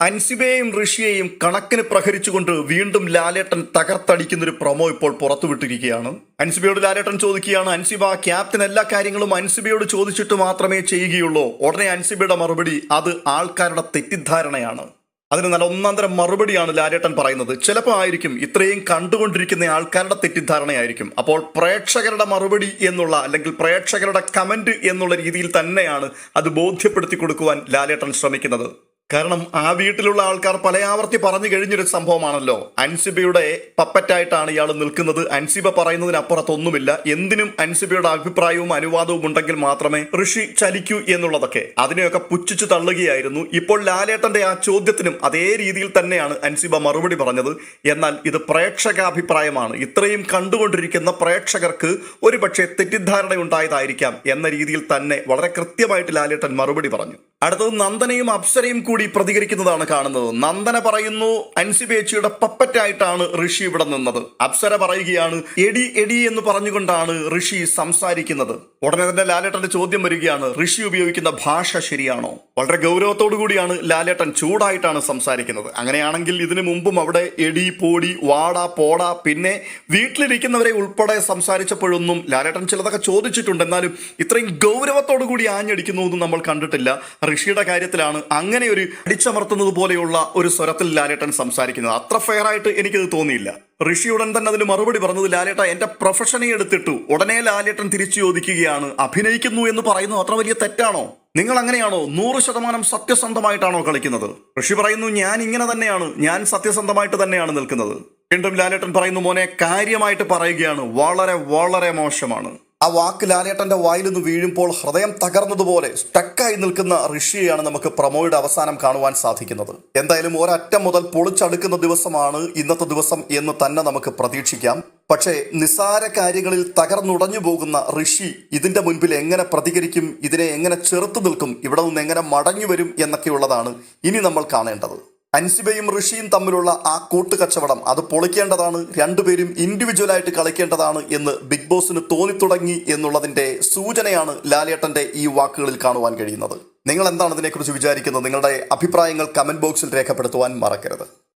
അൻസിബയെയും ഋഷിയെയും കണക്കിന് പ്രഹരിച്ചുകൊണ്ട് വീണ്ടും ലാലേട്ടൻ തകർത്തടിക്കുന്ന ഒരു പ്രൊമോ ഇപ്പോൾ പുറത്തുവിട്ടിരിക്കുകയാണ്. അൻസിബയോട് ലാലേട്ടൻ ചോദിക്കുകയാണ് അൻസിബ ക്യാപ്റ്റൻ എല്ലാ കാര്യങ്ങളും അൻസിബയോട് ചോദിച്ചിട്ട് മാത്രമേ ചെയ്യുകയുള്ളൂ. ഉടനെ അൻസിബയുടെ മറുപടി അത് ആൾക്കാരുടെ തെറ്റിദ്ധാരണയാണ്. അതിന് നല്ല ഒന്നാന്തരം മറുപടിയാണ് ലാലേട്ടൻ പറയുന്നത്. ചിലപ്പോൾ ആയിരിക്കും ഇത്രയും കണ്ടുകൊണ്ടിരിക്കുന്ന ആൾക്കാരുടെ തെറ്റിദ്ധാരണയായിരിക്കും. അപ്പോൾ പ്രേക്ഷകരുടെ മറുപടി എന്നുള്ള അല്ലെങ്കിൽ പ്രേക്ഷകരുടെ കമന്റ് എന്നുള്ള രീതിയിൽ തന്നെയാണ് അത് ബോധ്യപ്പെടുത്തി കൊടുക്കുവാൻ ലാലേട്ടൻ ശ്രമിക്കുന്നത്. കാരണം ആ വീട്ടിലുള്ള ആൾക്കാർ പലയാവർത്തി പറഞ്ഞു കഴിഞ്ഞൊരു സംഭവമാണല്ലോ. അൻസിബയുടെ പപ്പറ്റായിട്ടാണ് ഇയാൾ നിൽക്കുന്നത്. അൻസിബ പറയുന്നതിനപ്പുറത്തൊന്നുമില്ല. എന്തിനും അൻസിബയുടെ അഭിപ്രായവും അനുവാദവും ഉണ്ടെങ്കിൽ മാത്രമേ ഋഷി ചലിക്കൂ എന്നുള്ളതൊക്കെ. അതിനെയൊക്കെ പുച്ഛിച്ചു തള്ളുകയായിരുന്നു. ഇപ്പോൾ ലാലേട്ടന്റെ ആ ചോദ്യത്തിനും അതേ രീതിയിൽ തന്നെയാണ് അൻസിബ മറുപടി പറഞ്ഞത്. എന്നാൽ ഇത് പ്രേക്ഷകാഭിപ്രായമാണ്. ഇത്രയും കണ്ടുകൊണ്ടിരിക്കുന്ന പ്രേക്ഷകർക്ക് ഒരുപക്ഷെ തെറ്റിദ്ധാരണയുണ്ടായതായിരിക്കാം എന്ന രീതിയിൽ തന്നെ വളരെ കൃത്യമായിട്ട് ലാലേട്ടൻ മറുപടി പറഞ്ഞു. അടുത്തത് നന്ദനയും അപ്സരയും കൂടി പ്രതികരിക്കുന്നതാണ് കാണുന്നത്. നന്ദന പറയുന്നു അൻസിബേച്ചിയുടെ പപ്പറ്റായിട്ടാണ് ഋഷി ഇവിടെ നിന്നത്. അപ്സര പറയുകയാണ് എടി എടി എന്ന് പറഞ്ഞുകൊണ്ടാണ് ഋഷി സംസാരിക്കുന്നത്. ഉടനെ തന്നെ ലാലേട്ടന്റെ ചോദ്യം വരികയാണ് ഋഷി ഉപയോഗിക്കുന്ന ഭാഷ ശരിയാണോ? വളരെ ഗൗരവത്തോടു കൂടിയാണ് ലാലേട്ടൻ ചൂടായിട്ടാണ് സംസാരിക്കുന്നത്. അങ്ങനെയാണെങ്കിൽ ഇതിനു മുമ്പും അവിടെ എടി പോടി വാട പോട പിന്നെ വീട്ടിലിരിക്കുന്നവരെ ഉൾപ്പെടെ സംസാരിച്ചപ്പോഴൊന്നും ലാലേട്ടൻ ചിലതൊക്കെ ചോദിച്ചിട്ടുണ്ട്. എന്നാലും ഇത്രയും ഗൗരവത്തോടു കൂടി ആഞ്ഞടിക്കുന്നു എന്ന് നമ്മൾ കണ്ടിട്ടില്ല. ഋഷിയുടെ കാര്യത്തിലാണ് അങ്ങനെ ഒരു അടിച്ചമർത്തുന്നത് പോലെയുള്ള ഒരു സ്വരത്തിൽ ലാലേട്ടൻ സംസാരിക്കുന്നത്. അത്ര ഫെയർ ആയിട്ട് എനിക്കത് തോന്നിയില്ല. ഋഷി ഉടൻ തന്നെ അതിന് മറുപടി പറഞ്ഞത് ലാലേട്ട എന്റെ പ്രൊഫഷനെ എടുത്തിട്ടു. ഉടനെ ലാലേട്ടൻ തിരിച്ചു ചോദിക്കുകയാണ്. അഭിനയിക്കുന്നു എന്ന് പറയുന്നത് അത്ര വലിയ തെറ്റാണോ? നിങ്ങൾ അങ്ങനെയാണോ? നൂറ് ശതമാനം സത്യസന്ധമായിട്ടാണോ കളിക്കുന്നത്? ഋഷി പറയുന്നു ഞാൻ ഇങ്ങനെ തന്നെയാണ്. ഞാൻ സത്യസന്ധമായിട്ട് തന്നെയാണ് നിൽക്കുന്നത്. വീണ്ടും ലാലേട്ടൻ പറയുന്നു മോനെ കാര്യമായിട്ട് പറയുകയാണ്. വളരെ വളരെ മോശമാണ്. ആ വാക്ക് ലാലേട്ടന്റെ വായിൽ നിന്ന് വീഴുമ്പോൾ ഹൃദയം തകർന്നതുപോലെ സ്റ്റക്കായി നിൽക്കുന്ന ഋഷിയെയാണ് നമുക്ക് പ്രമോയുടെ അവസാനം കാണുവാൻ സാധിക്കുന്നത്. എന്തായാലും ഒരറ്റം മുതൽ പൊളിച്ചടുക്കുന്ന ദിവസമാണ് ഇന്നത്തെ ദിവസം എന്ന് തന്നെ നമുക്ക് പ്രതീക്ഷിക്കാം. പക്ഷേ നിസാര കാര്യങ്ങളിൽ തകർന്നുടഞ്ഞു പോകുന്ന ഋഷി ഇതിന്റെ മുൻപിൽ എങ്ങനെ പ്രതികരിക്കും ഇതിനെ എങ്ങനെ ചെറുത്തു നിൽക്കും ഇവിടെ നിന്ന് എങ്ങനെ മടങ്ങി വരും എന്നൊക്കെയുള്ളതാണ് ഇനി നമ്മൾ കാണേണ്ടത്. അൻസിബയും ഋഷിയും തമ്മിലുള്ള ആ കൂട്ടുകച്ചവടം അത് പൊളിക്കേണ്ടതാണ് രണ്ടുപേരും ഇൻഡിവിജ്വലായിട്ട് കളിക്കേണ്ടതാണ് എന്ന് ബിഗ് ബോസിന് തോന്നിത്തുടങ്ങി എന്നുള്ളതിന്റെ സൂചനയാണ് ലാലേട്ടന്റെ ഈ വാക്കുകളിൽ കാണുവാൻ കഴിയുന്നത്. നിങ്ങൾ എന്താണ് ഇതിനെക്കുറിച്ച് വിചാരിക്കുന്നത്? നിങ്ങളുടെ അഭിപ്രായങ്ങൾ കമന്റ് ബോക്സിൽ രേഖപ്പെടുത്തുവാൻ മറക്കരുത്.